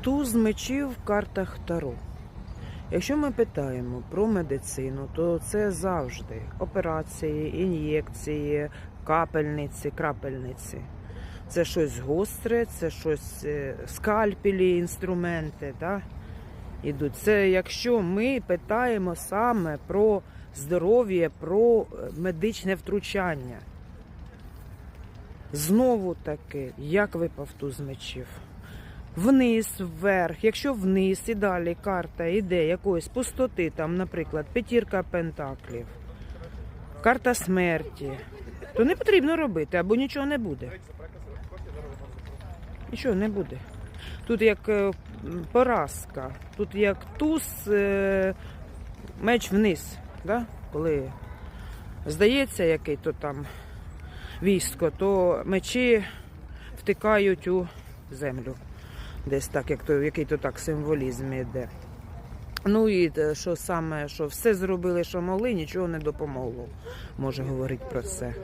Туз мечів в картах Таро. Якщо ми питаємо про медицину, то це завжди операції, ін'єкції, капельниці, крапельниці. Це щось гостре, це щось е, скальпелі, інструменти. Да? Ідуть. Це якщо ми питаємо саме про здоров'я, про е, медичне втручання. Знову таки, як випав туз мечів? Вниз, вверх. Якщо вниз і далі карта йде якоїсь пустоти, там, наприклад, п'ятірка пентаклів, карта смерті, то не потрібно робити, або нічого не буде. Нічого не буде. Тут як е, поразка, тут як туз, е, меч вниз. Да? Коли здається, який то там військо, то мечі втикають у землю. Десь так, як то, який то так символізм іде. Ну і що саме, що все зробили, що могли, нічого не допомогло, може говорити про це.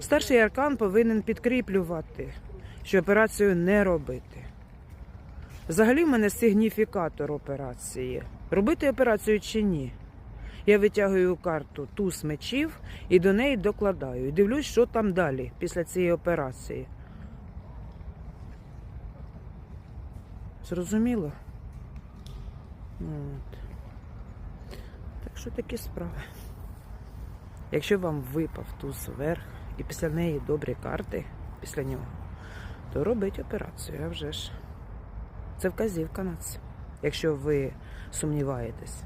Старший аркан повинен підкріплювати, що операцію не робити. Взагалі в мене сигніфікатор операції. Робити операцію чи ні? Я витягую карту туз мечів і до неї докладаю. І дивлюсь, що там далі після цієї операції. Зрозуміло? От. Так що такі справи. Якщо вам випав туз вверх і після неї добрі карти після нього, то робіть операцію, а вже ж. Це вказівка на це, якщо ви сумніваєтесь.